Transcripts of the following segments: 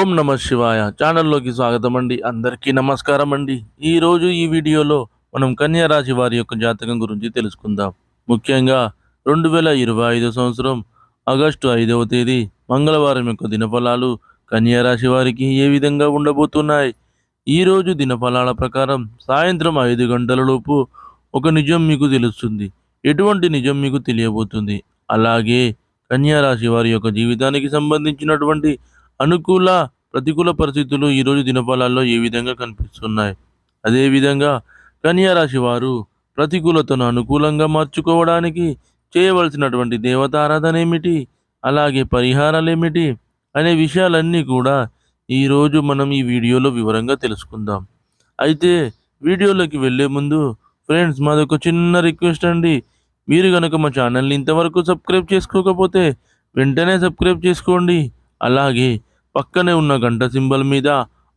ఓం నమ శివాయ. ఛానల్లోకి స్వాగతం అండి. అందరికీ నమస్కారం అండి. ఈరోజు ఈ వీడియోలో మనం కన్యా రాశి వారి యొక్క జాతకం గురించి తెలుసుకుందాం. ముఖ్యంగా రెండు వేల ఇరవై ఐదో సంవత్సరం ఆగస్టు ఐదవ తేదీ మంగళవారం యొక్క దినఫలాలు కన్యా రాశి వారికి ఏ విధంగా ఉండబోతున్నాయి? ఈరోజు దినఫలాల ప్రకారం సాయంత్రం ఐదు గంటలలోపు ఒక నిజం మీకు తెలుస్తుంది. ఎటువంటి నిజం మీకు తెలియబోతుంది? అలాగే కన్యా రాశి వారి యొక్క జీవితానికి సంబంధించినటువంటి అనుకూల ప్రతికూల పరిస్థితులు ఈరోజు దినఫలాల్లో ఏ విధంగా కనిపిస్తున్నాయి? అదేవిధంగా కన్యారాశి వారు ప్రతికూలతను అనుకూలంగా మార్చుకోవడానికి చేయవలసినటువంటి దేవతారాధన ఏమిటి? అలాగే పరిహారాలు ఏమిటి? అనే విషయాలన్నీ కూడా ఈరోజు మనం ఈ వీడియోలో వివరంగా తెలుసుకుందాం. అయితే వీడియోలోకి వెళ్ళే ముందు ఫ్రెండ్స్ మాది ఒక చిన్న రిక్వెస్ట్ అండి. మీరు కనుక మా ఛానల్ని ఇంతవరకు సబ్స్క్రైబ్ చేసుకోకపోతే వెంటనే సబ్స్క్రైబ్ చేసుకోండి. అలాగే పక్కనే ఉన్న గంట సింబల్ మీద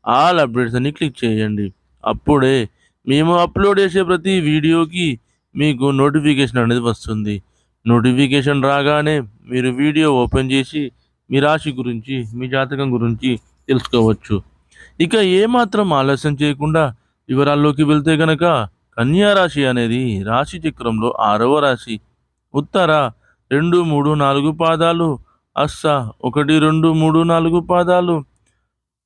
ఆల్ అప్డేట్స్ అని క్లిక్ చేయండి. అప్పుడే మేము అప్లోడ్ చేసే ప్రతి వీడియోకి మీకు నోటిఫికేషన్ అనేది వస్తుంది. నోటిఫికేషన్ రాగానే మీరు వీడియో ఓపెన్ చేసి మీ రాశి గురించి మీ జాతకం గురించి తెలుసుకోవచ్చు. ఇక ఏమాత్రం ఆలస్యం చేయకుండా వివరాల్లోకి వెళ్తే గనక కన్యా రాశి అనేది రాశి చక్రంలో ఆరవ రాశి. ఉత్తర రెండు మూడు నాలుగు పాదాలు అస్స ఒకటి రెండు మూడు నాలుగు పాదాలు.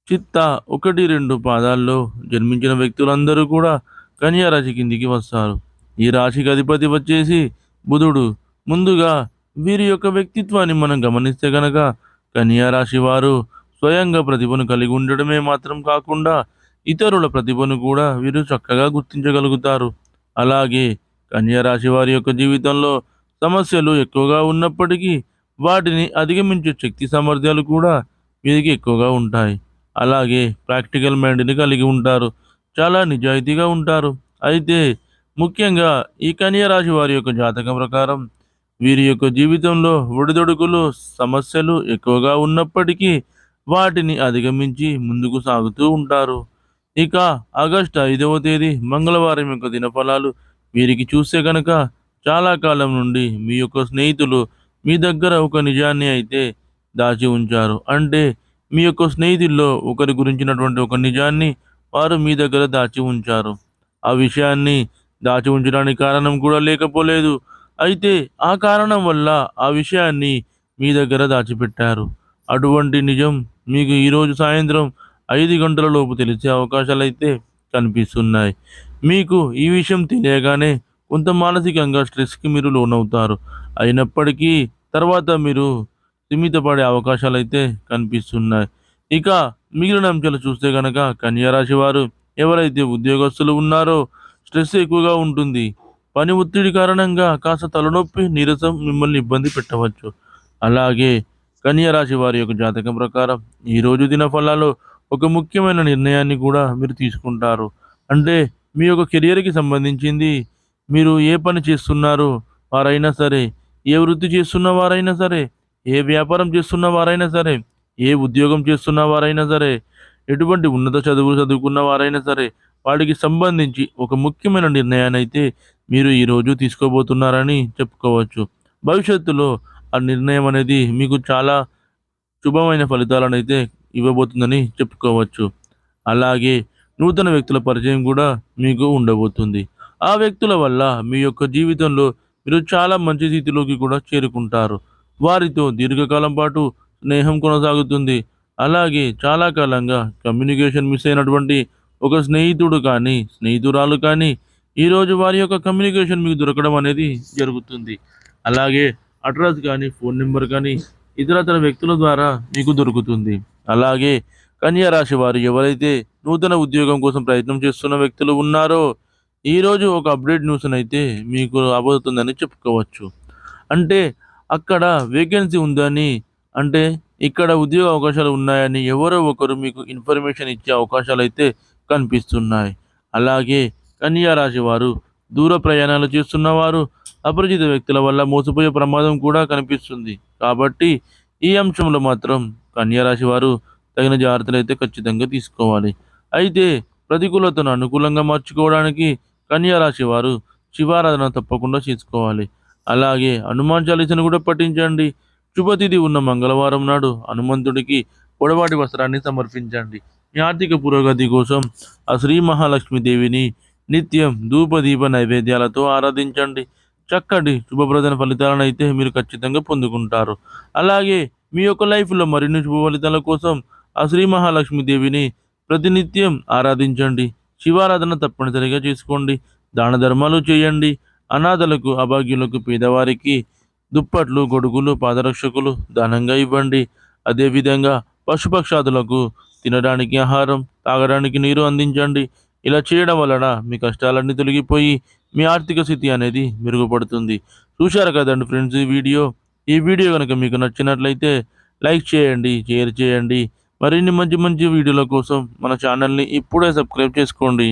చిత్త ఒకటి రెండు పాదాల్లో జన్మించిన వ్యక్తులందరూ కూడా కన్యా రాశి కిందికి వస్తారు. ఈ రాశికి అధిపతి వచ్చేసి బుధుడు. ముందుగా వీరి యొక్క వ్యక్తిత్వాన్ని మనం గమనిస్తే గనక కన్యా రాశి వారు స్వయంగా ప్రతిభను కలిగి ఉండడమే మాత్రం కాకుండా ఇతరుల ప్రతిభను కూడా వీరు చక్కగా గుర్తించగలుగుతారు. అలాగే కన్యా రాశి వారి యొక్క జీవితంలో సమస్యలు ఎక్కువగా ఉన్నప్పటికీ వాటిని అధిగమించే శక్తి సామర్థ్యాలు కూడా వీరికి ఎక్కువగా ఉంటాయి. అలాగే ప్రాక్టికల్ మైండ్ని కలిగి ఉంటారు. చాలా నిజాయితీగా ఉంటారు. అయితే ముఖ్యంగా ఈ కన్యా రాశి వారి యొక్క జాతకం ప్రకారం వీరి యొక్క జీవితంలో ఒడిదొడుకులు సమస్యలు ఎక్కువగా ఉన్నప్పటికీ వాటిని అధిగమించి ముందుకు సాగుతూ ఉంటారు. ఇక ఆగస్టు ఐదవ తేదీ మంగళవారం యొక్క దినఫలాలు వీరికి చూస్తే కనుక చాలా కాలం నుండి మీ యొక్క స్నేహితులు మీ దగ్గర ఒక నిజాన్ని అయితే దాచి ఉంచారు. అంటే మీ యొక్క స్నేహితుల్లో ఒకరి గురించినటువంటి ఒక నిజాన్ని వారు మీ దగ్గర దాచి ఉంచారు. ఆ విషయాన్ని దాచి ఉంచడానికి కారణం కూడా లేకపోలేదు. అయితే ఆ కారణం వల్ల ఆ విషయాన్ని మీ దగ్గర దాచిపెట్టారు. అటువంటి నిజం మీకు ఈరోజు సాయంత్రం ఐదు గంటల లోపు తెలిసే అవకాశాలు అయితే కనిపిస్తున్నాయి. మీకు ఈ విషయం తెలియగానే కొంత మానసికంగా స్ట్రెస్కి మీరు లోనవుతారు. అయినప్పటికీ తర్వాత మీరు స్థిమితపడే అవకాశాలు అయితే కనిపిస్తున్నాయి. ఇక మిగిలిన అంశాలు చూస్తే కనుక కన్యారాశి వారు ఎవరైతే ఉద్యోగస్తులు ఉన్నారో స్ట్రెస్ ఎక్కువగా ఉంటుంది. పని ఒత్తిడి కారణంగా కాస్త తలనొప్పి నీరసం మిమ్మల్ని ఇబ్బంది పెట్టవచ్చు. అలాగే కన్యారాశి వారి యొక్క జాతకం ప్రకారం ఈరోజు దిన ఫలాల్లో ఒక ముఖ్యమైన నిర్ణయాన్ని కూడా మీరు తీసుకుంటారు. అంటే మీ యొక్క కెరియర్కి సంబంధించింది మీరు ఏ పని చేస్తున్నారు వారైనా సరే ఏ వృత్తి చేస్తున్న వారైనా సరే ఏ వ్యాపారం చేస్తున్న వారైనా సరే ఏ ఉద్యోగం చేస్తున్న వారైనా సరే ఎటువంటి ఉన్నత చదువులు చదువుకున్న వారైనా సరే వాటికి సంబంధించి ఒక ముఖ్యమైన నిర్ణయాన్ని అయితే మీరు ఈరోజు తీసుకోబోతున్నారని చెప్పుకోవచ్చు. భవిష్యత్తులో ఆ నిర్ణయం అనేది మీకు చాలా శుభమైన ఫలితాలను అయితే ఇవ్వబోతుందని చెప్పుకోవచ్చు. అలాగే నూతన వ్యక్తుల పరిచయం కూడా మీకు ఉండబోతుంది. ఆ వ్యక్తుల వల్ల మీ యొక్క జీవితంలో మీరు చాలా మంచి స్థితిలోకి కూడా చేరుకుంటారు. వారితో దీర్ఘకాలం పాటు స్నేహం కొనసాగుతుంది. అలాగే చాలా కాలంగా కమ్యూనికేషన్ మిస్ అయినటువంటి ఒక స్నేహితుడు కానీ స్నేహితురాలు కానీ ఈరోజు వారి యొక్క కమ్యూనికేషన్ మీకు దొరకడం అనేది జరుగుతుంది. అలాగే అడ్రస్ కానీ ఫోన్ నెంబర్ కానీ ఇతరతర వ్యక్తుల ద్వారా మీకు దొరుకుతుంది. అలాగే కన్యా రాశి వారు ఎవరైతే నూతన ఉద్యోగం కోసం ప్రయత్నం చేస్తున్న వ్యక్తులు ఉన్నారో ఈరోజు ఒక అప్డేట్ న్యూస్ అయితే మీకు రాబోతుందని చెప్పుకోవచ్చు. అంటే అక్కడ వేకెన్సీ ఉందని అంటే ఇక్కడ ఉద్యోగ అవకాశాలు ఉన్నాయని ఎవరో ఒకరు మీకు ఇన్ఫర్మేషన్ ఇచ్చే అవకాశాలు అయితే కనిపిస్తున్నాయి. అలాగే కన్యా రాశి వారు దూర ప్రయాణాలు చేస్తున్నవారు అపరిచిత వ్యక్తుల వల్ల మోసపోయే ప్రమాదం కూడా కనిపిస్తుంది. కాబట్టి ఈ అంశంలో మాత్రం కన్యా రాశి వారు తగిన జాగ్రత్తలు అయితే ఖచ్చితంగా తీసుకోవాలి. అయితే ప్రతికూలతను అనుకూలంగా మార్చుకోవడానికి కన్యారాశి వారు శివారాధన తప్పకుండా చేసుకోవాలి. అలాగే హనుమాన్ చాలీసను కూడా పఠించండి. శుభతిథి ఉన్న మంగళవారం నాడు హనుమంతుడికి పొడవాటి వస్త్రాన్ని సమర్పించండి. మీ ఆర్థిక పురోగతి కోసం ఆ శ్రీ మహాలక్ష్మీదేవిని నిత్యం ధూపదీప నైవేద్యాలతో ఆరాధించండి. చక్కటి శుభప్రదన ఫలితాలను అయితే మీరు ఖచ్చితంగా పొందుకుంటారు. అలాగే మీ యొక్క లైఫ్లో మరిన్ని శుభ ఫలితాల కోసం ఆ శ్రీ మహాలక్ష్మీదేవిని ప్రతినిత్యం ఆరాధించండి. శివారాధన తప్పనిసరిగా చేసుకోండి. దాన ధర్మాలు చేయండి. అనాథలకు అభాగ్యులకు పేదవారికి దుప్పట్లు గొడుగులు పాదరక్షకులు దానంగా ఇవ్వండి. అదేవిధంగా పశుపక్షాదులకు తినడానికి ఆహారం తాగడానికి నీరు అందించండి. ఇలా చేయడం వలన మీ కష్టాలన్నీ తొలగిపోయి మీ ఆర్థిక స్థితి అనేది మెరుగుపడుతుంది. చూశారు కదండి ఫ్రెండ్స్ ఈ వీడియో? ఈ వీడియో కనుక మీకు నచ్చినట్లయితే లైక్ చేయండి షేర్ చేయండి. మరిన్ని మంచి మంచి వీడియోల కోసం మన ఛానల్ని ఇప్పుడే సబ్స్క్రైబ్ చేసుకోండి.